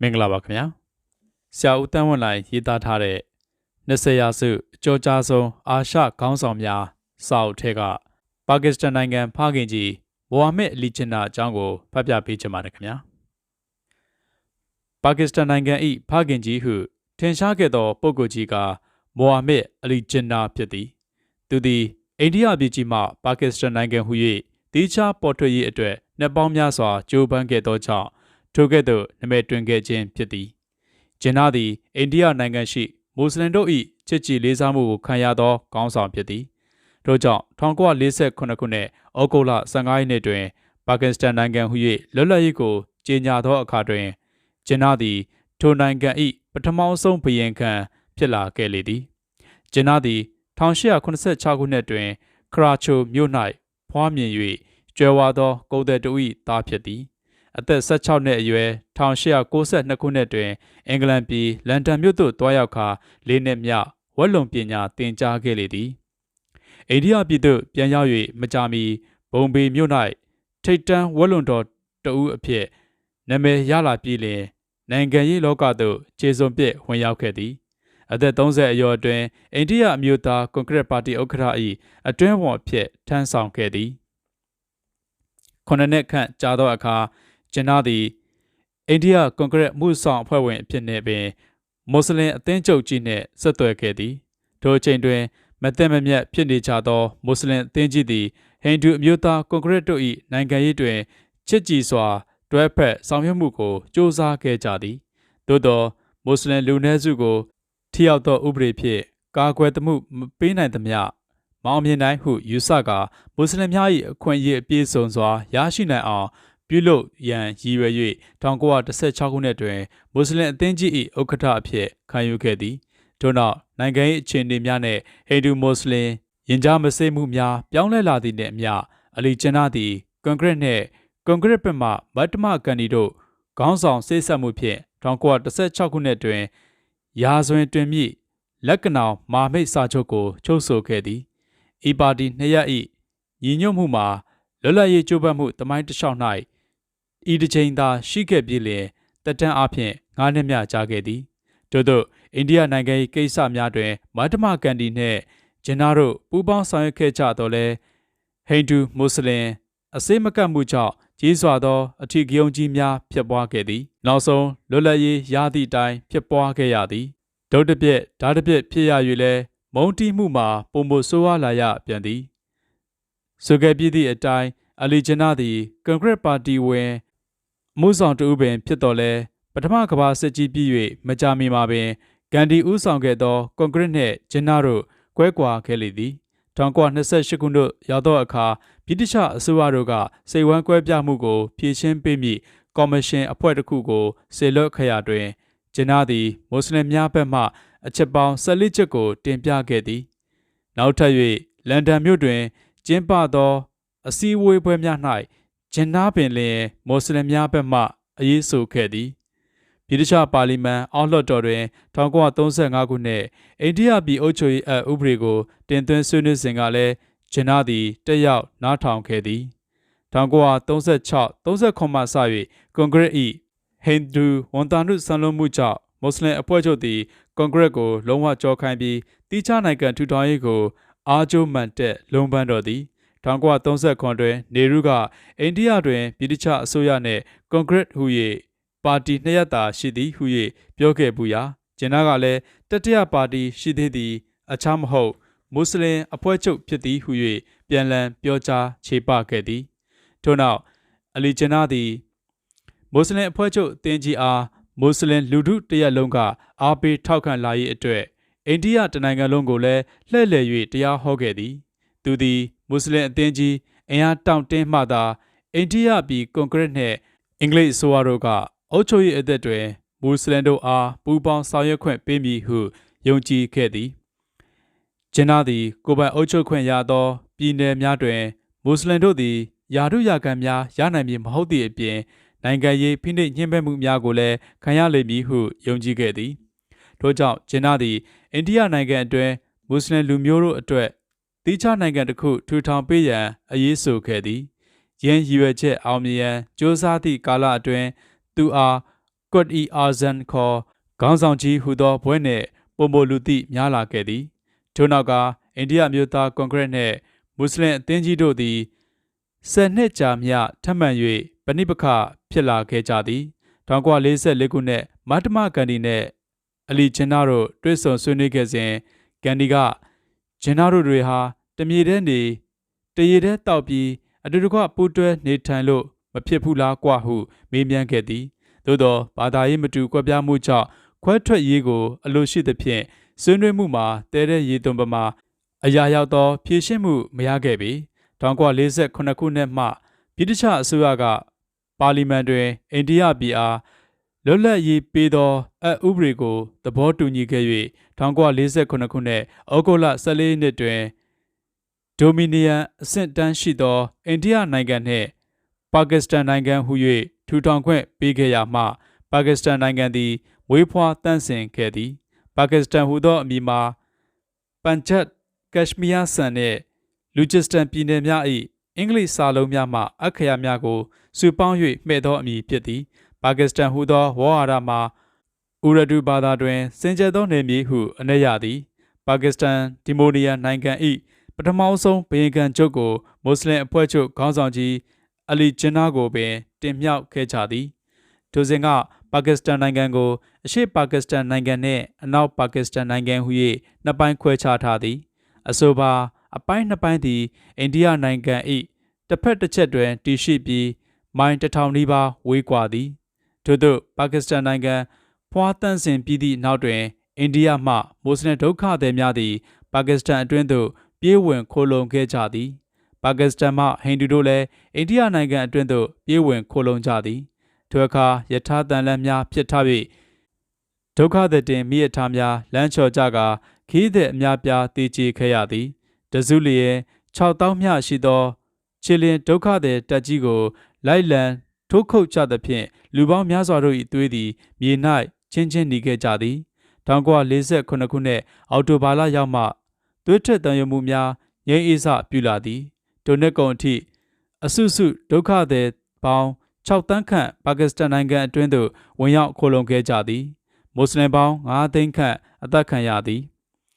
မင်္ဂလာပါခင်ဗျာဆရာဦးတန်းဝင်းလိုက်ရေးသားထားတဲ့20ရာစုအကျော်ကြားဆုံးအာရှခေါင်းဆောင်များစာအုပ်ထဲကပါကစ္စတန်နိုင်ငံဖခင်ကြီးမိုဟာမက်အလီဂျင်နာအကြောင်းကိုဖတ်ပြပေးချင်ပါတယ်ခင်ဗျာပါကစ္စတန်နိုင်ငံ၏ဖခင်ကြီးဟုထင်ရှားခဲ့သောပုဂ္ဂိုလ်ကြီးကမိုဟာမက်အလီဂျင်နာဖြစ်သည်သူသည်အိန္ဒိယပြည်ကြီးမှပါကစ္စတန်နိုင်ငံဟု၍တီးခြားပေါ်ထွက်ရေးအတွက်နှစ်ပေါင်းများစွာကြိုးပမ်းခဲ့သောကြောင့် ထိုကဲ့သို့နာမည်တွင်ခဲ့ခြင်းဖြစ်သည်ဂျင်နာသည်အိန္ဒိယနိုင်ငံရှိမွတ်စလင်တို့၏ချစ်ကြည်လေးစားမှုကိုခံရသောခေါင်းဆောင်ဖြစ်သည်ထို့ကြောင့်1948ခုနှစ်ဩဂုတ်လ15ရက်နေ့တွင်ပါကစ္စတန်နိုင်ငံဟု၍လွတ်လပ်ရေးကိုကြေညာသောအခါတွင်ဂျင်နာသည်ထိုနိုင်ငံ၏ပထမဆုံးဘုရင်ခံဖြစ်လာခဲ့လေသည်ဂျင်နာသည်1886ခုနှစ်တွင်ခရာချိုမြို့၌ဖွားမြင်၍ကျွဲဝါသောကုသိုလ်တူ၏သားဖြစ်သည် အသက်16နှစ်အရွယ်1892ခုနှစ်တွင် အင်္ဂလန်ပြည်လန်ဒန်မြို့သို့တွားရောက်ခါလေးနှစ်မြဝက်လုံပညာသင်ကြားခဲ့လေသည်အိန္ဒိယပြည်သို့ပြန်ရောက်၍မကြာမီဘုံဘေမြို့၌ထိတ်တန်းဝက်လုံတော်တဦးအဖြစ်နာမည်ရလာပြီးလျှင်နိုင်ငံရေးလောကသို့ခြေစွန်ပစ်ဝင်ရောက်ခဲ့သည်အသက်30အရွယ်အတွင်းအိန္ဒိယအမျိုးသားကွန်ကရစ်ပါတီဥက္ကဋ္ဌ၏အတွင်းဝန်အဖြစ်ထမ်းဆောင်ခဲ့သည်ခုနှစ်နှစ်ခန့်ကြာသောအခါ ကျင်းနာသည်အိန္ဒိယကွန်ကရစ်မှုဆောင်အဖွဲ့ဝင်အဖြစ်နဲ့ပင်မွတ်စလင်အသင်းချုပ်ကြီးနှင့်ဆက်သွယ်ခဲ့သည်ထိုအချိန်တွင်မသက်မမြတ်ဖြစ်နေကြသောမွတ်စလင်အသင်းကြီးသည်ဟိန္ဒူအမျိုးသားကွန်ကရစ်တို့၏နိုင်ငံရေးတွင်ချစ်ကြည်စွာတွဲဖက်ဆောင်ရွက်မှုကိုစ조사ခဲ့ကြသည်သို့သောမွတ်စလင်လူနည်းစုကိုထိရောက်သောဥပဒေဖြင့်ကာကွယ်မှုမပေးနိုင်သမျှမောင်မြင်နိုင်ဟုယူဆကာမွတ်စလင်များ၏အခွင့်အရေးအပြည့်စုံစွာရရှိနိုင်အောင် ပြုလုပ်ရန်ရည်ရွယ်၍1916ခုနှစ်တွင်မွတ်စလင်အသင်းကြီး၏ဥက္ကဋ္ဌအဖြစ်ခံယူခဲ့သည်ထို့နောက်နိုင်ငံရေးအခြေအနေများနှင့်ဟိန္ဒူမွတ်စလင်ယဉ်ကြားမစိမှုများပြောင်းလဲလာသည့်နှင့်အမျှအလီကျနာသည်ကွန်ကရစ်နှင့်ကွန်ကရစ်ဘက်မှမတ်တမကန်ဒီတို့ခေါင်းဆောင်စိတ်ဆက်မှုဖြင့်1916ခုနှစ်တွင်ရာဇဝင်တွင်မြင့်လက်ကနောင်မာမိတ်စာချုပ်ကိုချုပ်ဆိုခဲ့သည်ဤပါတီနှစ်ရပ်၏ညီညွတ်မှုမှာလွတ်လပ်ရေးကြိုးပမ်းမှုတမိုင်းတစ်လျှောက်၌ ဤတစ်ချိန်သာရှိခဲ့ပြီးလျင်တက်တန်းအဖြစ်ငါးနှစ်မြကြာခဲ့သည်ထို့သောအိန္ဒိယနိုင်ငံ၏ကိစ္စများတွင်မတ္တမကန်ဒီနှင့်ဂျင်နာတို့ပူးပေါင်းဆောင်ရွက်ခဲ့ကြတော့လဲဟိန္ဒူမွတ်စလင်အစိမကပ်မှုကြောင့်ကြီးစွာသောအထီးကြုံကြီးများဖြစ်ပွားခဲ့သည် နောက်ဆုံးလွတ်လပ်ရေးရသည့်အတိုင်းဖြစ်ပွားခဲ့ရသည်ဒုတ်တပြက်ဓာတ်တပြက်ဖြစ်ရ၍လဲမုံတီးမှုမှာပုံမဆိုးဝါးလာရပြန်သည်ဆိုခဲ့ပြီးသည့်အတိုင်းအလီဂျနာသည်ကွန်ကရစ်ပါတီဝင် မှုဆောင်တူပင်ဖြစ်တော်လဲပထမကမ္ဘာစစ်ကြီးပြီး၍မကြာမီမှာပင်ဂန္ဒီဦးဆောင်ခဲ့သောကွန်ကရစ်နှင့်ဂျင်နာတို့ကွဲကွာခဲ့လေသည်1928ခုနှစ်ရောက်သောအခါဗြိတိရှအစိုးရတို့ကစိတ်ဝမ်းကွဲပြားမှုကိုဖြေရှင်းပေးမည့်ကော်မရှင်အဖွဲ့တစ်ခုကိုစေလွှတ်ခရာတွင်ဂျင်နာသည်မွတ်စလင်များဘက်မှအချက်ပေါင်း၁၄ချက်ကိုတင်ပြခဲ့သည်နောက်ထပ်၍လန်ဒန်မြို့တွင်ကျင်းပသောအစည်းအဝေးပွဲများ၌ ဂျင်နာပင်လင်မွတ်စလင်များဘက်မှအရေးဆိုခဲ့သည်ဗြိတိရှပါလီမန်အောက်လွှတ်တော်တွင်1935ခုနှစ်အိန္ဒိယပြည်အုပ်ချုပ်ရေးအဥပဒေကိုတင်သွင်းဆွေးနွေးစဉ်ကလည်းဂျင်နာသည်တက်ရောက်နားထောင်ခဲ့သည်1936 39မှစ၍ကွန်ဂရက်၏ဟိန္ဒူဝန်တာနုဆန်လုံးမှုကြောင့်မွတ်စလင်အဖွဲ့ချုပ်သည်ကွန်ဂရက်ကိုလုံးဝကြောခိုင်းပြီးတိကျနိုင်ငံထူထောင်ရေးကိုအားကျိုးမှန်တက်လုံပန်းတော်သည် 1939တွင် နေရုကအိန္ဒိယတွင်ပြည်တခြားအစိုးရနှင့်ကွန်ဂရက်ဟူ၍ပါတီနှစ်ရပ်သာရှိသည်ဟု၍ပြောခဲ့ပူရာဂျင်နာကလည်းတတိယပါတီရှိသေးသည် အခြားမဟုတ်မွတ်စလင်အဖွဲ့ချုပ်ဖြစ်သည်ဟု၍ပြန်လည်ပြောကြားခြေပခဲ့သည်ထို့နောက်အလီဂျင်နာသည်မွတ်စလင်အဖွဲ့ချုပ်အသင်းကြီးအားမွတ်စလင်လူထုတရက်လုံးကအားပေးထောက်ခံလာရေးအတွက်အိန္ဒိယတနိုင်ငံလုံးကိုလည်းလှည့်လည်၍တရားဟောခဲ့သည် သူသည် မွတ်စလင်အသင်းကြီးအင်အားတောင့်တင်းမှသာအိန္ဒိယပြည်ကွန်ကရစ်နှင့်အင်္ဂလိပ်အစိုးရတို့ကအုပ်ချုပ်ရေးအသက်တွင်မွတ်စလင်တို့အားပူးပေါင်းဆောင်ရွက်ခွင့်ပေးမည်ဟုယုံကြည်ခဲ့သည်ဂျင်နာသည်ကိုပိုင်အုပ်ချုပ်ခွင့်ရသောပြည်နယ်များတွင်မွတ်စလင်တို့သည်ယာတုယာကန်များရနိုင်မည်မဟုတ်သည့်အပြင်နိုင်ငံရေးဖိနှိပ်ညှဉ်းပန်းမှုများကိုလည်းခံရလိမ့်မည်ဟုယုံကြည်ခဲ့သည်ထို့ကြောင့်ဂျင်နာသည်အိန္ဒိယနိုင်ငံအတွင်းမွတ်စလင်လူမျိုးတို့အတွက် တိကျနိုင်ငံတစ်ခုထူထောင်ပေးရန်အရေးဆိုခဲ့သည်ယင်းရည်ရွယ်ချက်အောင်မြင်ရန်စ조사သည့်ကာလအတွင်းသူအားကွတ်အီအာဇန်ခေါ်ခေါင်းဆောင်ကြီးဟူသောဘွဲ့နှင့်ပုံမလူသိများလာခဲ့သည်ထို့နောက်ကအိန္ဒိယမျိုးသားကွန်ဂရက်နှင့်မွတ်စလင်အသင်းကြီးတို့သည်ဆယ်နှစ်ကြာမြထပ်မံ၍ပဏိပခဖြစ်လာခဲ့ကြသည်1944ခုနှစ်မတ္တမကန်ဒီနှင့်အလီဂျင်နာတို့တွေ့ဆုံဆွေးနွေးခဲ့စဉ်ကန်ဒီက ဂျင်နာတို့တွေဟာတမြေတဲ့နေတရေတဲ့တောက်ပြီးအတူတကွပူးတွဲနေထိုင်လို့မဖြစ်ဘူးလားကွာဟုမေးမြန်းခဲ့သည်သို့သောဘာသာရေးမတူကွဲပြားမှုကြောင့်ခွဲထွက်ရေးကိုအလိုရှိသဖြင့်ဆွေးနွေးမှုမှာတဲတဲ့ရေသွံပမာအရာရောက်သောဖြည့်ရှင်းမှုမရခဲ့ပေ1948ခုနှစ်မှပြည်တခြားအစိုးရကပါလီမန်တွင်အိန္ဒိယပြည်အား လွတ်လပ်ရေးပေးသောအဥပဒေကိုသဘောတူညီခဲ့၍1948ခုနှစ်ဩဂုတ်လ14ရက်နေ့တွင်ဒိုမီနီယန်အဆင့်တန်းရှိသောအိန္ဒိယနိုင်ငံနှင့်ပါကစ္စတန်နိုင်ငံဟု၍ထူထောင်ခွင့်ပေးခဲ့ရမှပါကစ္စတန်နိုင်ငံသည်ဝေးဖွားတန့်စင်ခဲ့သည်ပါကစ္စတန်ဟူသောအမည်မှာပန်ချတ်ကက်ရှမီးယားဆန်နှင့်လူချစ္စတန်ပြည်နယ်များ၏အင်္ဂလိပ်စာလုံးများမှအခရာများကိုစုပေါင်း၍မှဲ့သောအမည်ဖြစ်သည် ပါကစ္စတန်ဟူသောဝေါ်ဟာရမှာဥရဒူဘာသာတွင်စင်ကြယ်သောနေမြေဟုအနက်ရသည် ပါကစ္စတန်ဒီမိုနီယာနိုင်ငံ၏ပထမဆုံးဘရင်ခံချုပ်ကိုမွတ်စလင်အဖွဲ့ချုပ်ခေါင်းဆောင်ကြီးအလီဂျင်နာကိုပင် တင်မြှောက်ခဲ့ကြသည်ထိုစဉ်ကပါကစ္စတန်နိုင်ငံကိုအရှေ့ပါကစ္စတန်နိုင်ငံနှင့်အနောက်ပါကစ္စတန်နိုင်ငံဟု၍နှစ်ပိုင်းခွဲခြားထားသည်အဆိုပါ အပိုင်းနှစ်ပိုင်းသည်အိန္ဒိယနိုင်ငံ၏တစ်ဖက်တစ်ချက်တွင်တည်ရှိပြီးမိုင်တစ်ထောင်နီးပါးဝေးကွာသည် ထို့သောပါကစ္စတန်နိုင်ငံဖွားတန့်စင်ပြီးသည့်နောက်တွင်အိန္ဒိယမှမွတ်စလင်ဒုက္ခသည်များသည်ပါကစ္စတန်အတွင်းသို့ပြေးဝင်ခိုလုံခဲ့ကြသည်ပါကစ္စတန်မှဟိန္ဒူတို့လည်းအိန္ဒိယနိုင်ငံအတွင်းသို့ပြေးဝင်ခိုလုံကြသည်ထိုအခါယထာတန်လန်းများဖြစ်ထား၍ဒုက္ခသည်တင်မိရထားများလမ်းချော်ကြကခီးတဲ့အများပြားတည်ကြည်ခဲ့ရသည်တစုလျင်6000မြရှိသောခြေလင်ဒုက္ခသည်တက်ကြီးကိုလိုက်လံ ထိုးခုတ်ကြသဖြင့်လူပေါင်းများစွာတို့၏သွေးသည်မြေ၌ချင်းချင်းနေခဲ့ကြသည်1948ခုနှစ်အောက်တိုဘာလရောက်မှသွေးထွက်တန်ရုံမှုများငြိမ်းအေးစပြုလာသည်ဒိုနက်ကုံအထိအစုစုဒုက္ခသည်ပေါင်း6တန်းခန့်ပါကစ္စတန်နိုင်ငံအတွင်းသို့ဝင်ရောက်ခိုလုံခဲ့ကြသည်မွတ်စလင်ပေါင်း9သိန်းခန့်အသက်ခံရသည်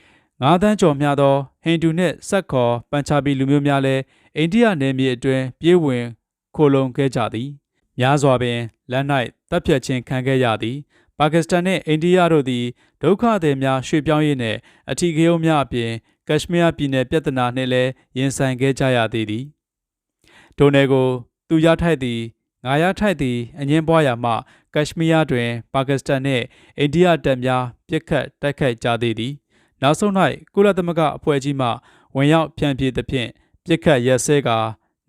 9တန်းကျော်မျှသောဟိန္ဒူနှင့်ဆက်ခေါ်ပန်ချာပီလူမျိုးများလည်းအိန္ဒိယနယ်မြေအတွင်းပြေးဝင်ခိုလုံခဲ့ကြသည် များစွာပင်လက်၌တပ်ဖြတ်ခြင်းခံခဲ့ရသည်ပါကစ္စတန်နှင့်အိန္ဒိယတို့သည်ဒုက္ခသည်များရွှေ့ပြောင်းရေးနှင့်အထီးကရုံးများအပြင်ကက်ရှမီးယားပြည်နယ်ပြည်ထနာနှင့်လည်းရင်ဆိုင်ခဲ့ကြရသေးသည်ဒိုနယ်ကိုသူရထိုက်သည်ငါရထိုက်သည်အငင်းပွားရာမှကက်ရှမီးယားတွင် ပါကစ္စတန်နှင့်အိန္ဒိယတပ်များပြစ်ခတ်တိုက်ခိုက်ကြသေးသည်နောက်ဆုံး၌ကုလသမဂ္ဂအဖွဲ့ကြီးမှဝင်ရောက်ဖြန့်ဖြေသဖြင့်ပြစ်ခတ်ရက်စဲကာ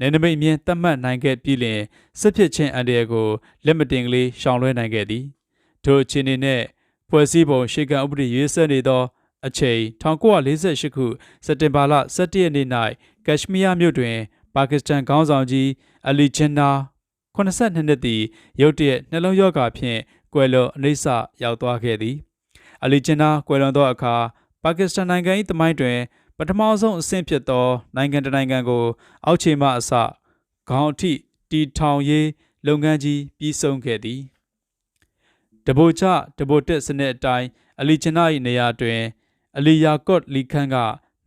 နယ်နိမိတ်မြင့်တတ်မှတ်နိုင်ခဲ့ပြီးလျှင်စစ်ဖြစ်ခြင်းအန္တရာယ်ကိုလက်မတင်ကလေးရှောင်လွှဲနိုင်ခဲ့သည်ထိုအခြေအနေနဲ့ဖွဲ့စည်းပုံရှေ့ကဥပဒေရေးဆွဲနေသောအချိန်1948ခုစက်တင်ဘာလ17ရက်နေ့၌ကက်ရှမီးယားမြို့တွင် ပါကစ္စတန်ခေါင်းဆောင်ကြီးအလီဂျင်နာ82နှစ်သည်ရုတ်တရက်နှလုံးရောဂါဖြင့်ကွယ်လွန်အနိစ္စရောက်သွားခဲ့သည်အလီဂျင်နာကွယ်လွန်သောအခါပါကစ္စတန်နိုင်ငံ၏တမိုင်းတွင် ပထမဆုံးအဆင့်ဖြစ်သော နိုင်ငံတနိုင်ငံကို အောက်ခြေမှအစခေါင်းအထိတီထောင်ရေးလုပ်ငန်းကြီးပြီးဆုံးခဲ့သည်တဘိုချတဘိုတက်စနစ်အတိုင်းအလီချနာ၏နေရာတွင် အလီယာကော့လီခန်က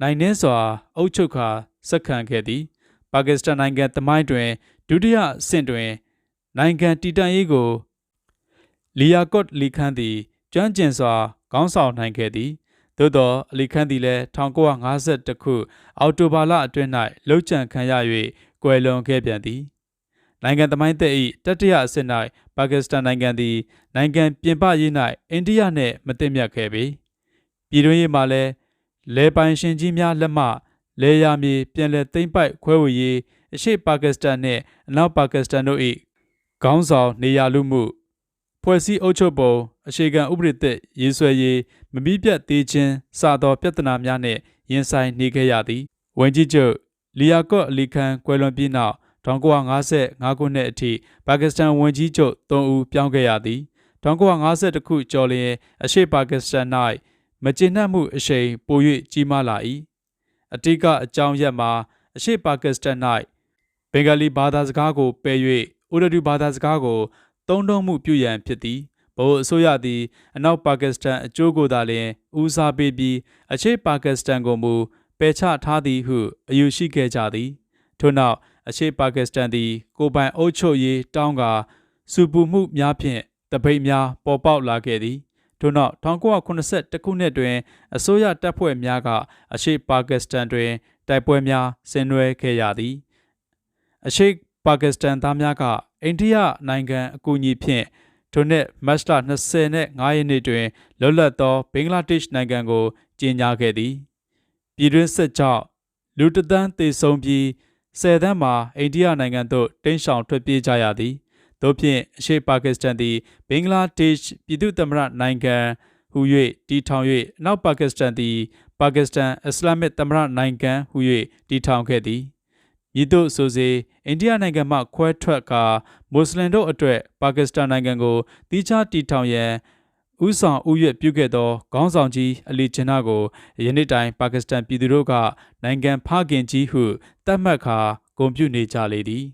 နိုင်နှင်းစွာ အုပ်ချုပ်ခါဆက်ခံခဲ့သည် ပါကစ္စတန်နိုင်ငံတမိုင်းတွင်ဒုတိယအဆင့်တွင် နိုင်ငံတည်တံ့ရေးကိုလီယာကော့လီခန်သည်ကျွမ်းကျင်စွာခေါင်းဆောင်နိုင်ခဲ့သည် သို့သောအလီခန်သည်လည်း1952ခုအောက်တိုဘာလအတွင်း၌လှုပ်ကြံခံရ၍ကွယ်လွန်ခဲ့ပြန်သည်နိုင်ငံသမိုင်းသက်၏တတိယအဆင့်၌ပါကစ္စတန်နိုင်ငံသည်နိုင်ငံပြင်ပရေး၌အိန္ဒိယနှင့်မတင်မြတ်ခဲ့ပေပြည်တွင်းရေးမှာလည်းလေပိုင်ရှင်ကြီးများလက်မှလေယာမြေပြန်လည်သိမ်းပိုက်ခွဲဝေရေးအရှေ့ပါကစ္စတန်နှင့်အနောက်ပါကစ္စတန်တို့၏ခေါင်းဆောင်နေရာလူမှု ဖွဲ့စည်းအုပ်ချုပ်ပုံအခြေခံဥပဒေသစ်ရေးဆွဲရေးမပြီးပြတ်သေးခြင်းစသောပြဿနာများနှင့်ရင်ဆိုင်နေခဲ့ရသည်ဝန်ကြီးချုပ်လီယာကော့အလီခန်ကွယ်လွန်ပြီးနောက်1955ခုနှစ်အထိပါကစ္စတန်ဝန်ကြီးချုပ်၃ဦးပြောင်းခဲ့ရသည်1952ခုကျော်လျင်အရှေ့ပါကစ္စတန်၌မကျေနပ်မှုအရှိန်ပို၍ကြီးမားလာ၏အတိကအကြောင်းရက်မှာအရှေ့ပါကစ္စတန်၌ဘင်္ဂလီဘာသာစကားကိုပယ်၍ဥရဒူဘာသာစကားကို သုံးနှုံမှုပြုရန်ဖြစ်သည်ဗဟိုအစိုးရသည်အနောက်ပါကစ္စတန်အကျိုးကိုသာလျှင်ဦးစားပေးပြီးအရှေ့ပါကစ္စတန်ကိုမူပယ်ချထားသည်ဟုအယူရှိခဲ့ကြသည်ထို့နောက်အရှေ့ပါကစ္စတန်သည် ကိုယ်ပိုင်အုပ်ချုပ်ရေးတောင်းကာစူပူမှုများဖြင့်တပိတ်များပေါ်ပေါက်လာခဲ့သည်ထို့နောက်1982ခုနှစ်တွင်အစိုးရတပ်ဖွဲ့များကအရှေ့ပါကစ္စတန်တွင်တိုက်ပွဲများဆင်နွှဲခဲ့ရသည်အရှိ ပါကစ္စတန်သားများကအိန္ဒိယနိုင်ငံအကူအညီဖြင့်ထိုနှစ်မတ်လ25ရက်နေ့တွင်လွတ်လပ်သောဘင်္ဂလားဒေ့ရှ်နိုင်ငံကိုကြေညာခဲ့သည်ပြည်တွင်းစစ်ကြောင့်လူတစ်သန်းသေဆုံးပြီး10သန်းမှာအိန္ဒိယနိုင်ငံသို့တိမ်းရှောင်ထွက်ပြေးကြရသည်တို့ဖြင့်အရှိပါကစ္စတန်သည်ဘင်္ဂလားဒေ့ရှ်ပြည်သူ့သမ္မတနိုင်ငံဟူ၍တည်ထောင်၍နောက်ပါကစ္စတန်သည်ပါကစ္စတန်အစ္စလာမစ်သမ္မတနိုင်ငံဟူ၍တည်ထောင်ခဲ့သည် မည်သို့ဆိုစေအိန္ဒိယနိုင်ငံမှခွဲထွက်ကာမွတ်စလင်တို့အတွက်ပါကစ္စတန်နိုင်ငံကိုတီးခြားတီထောင်ရန်ဥဆောင်ဥရွက်ပြုခဲ့သောခေါင်းဆောင်ကြီးအလီဂျင်နာကိုယနေ့တိုင်ပါကစ္စတန်ပြည်သူတို့ကနိုင်ငံဖခင်ကြီးဟုသတ်မှတ်ကာဂုဏ်ပြုနေကြလေသည်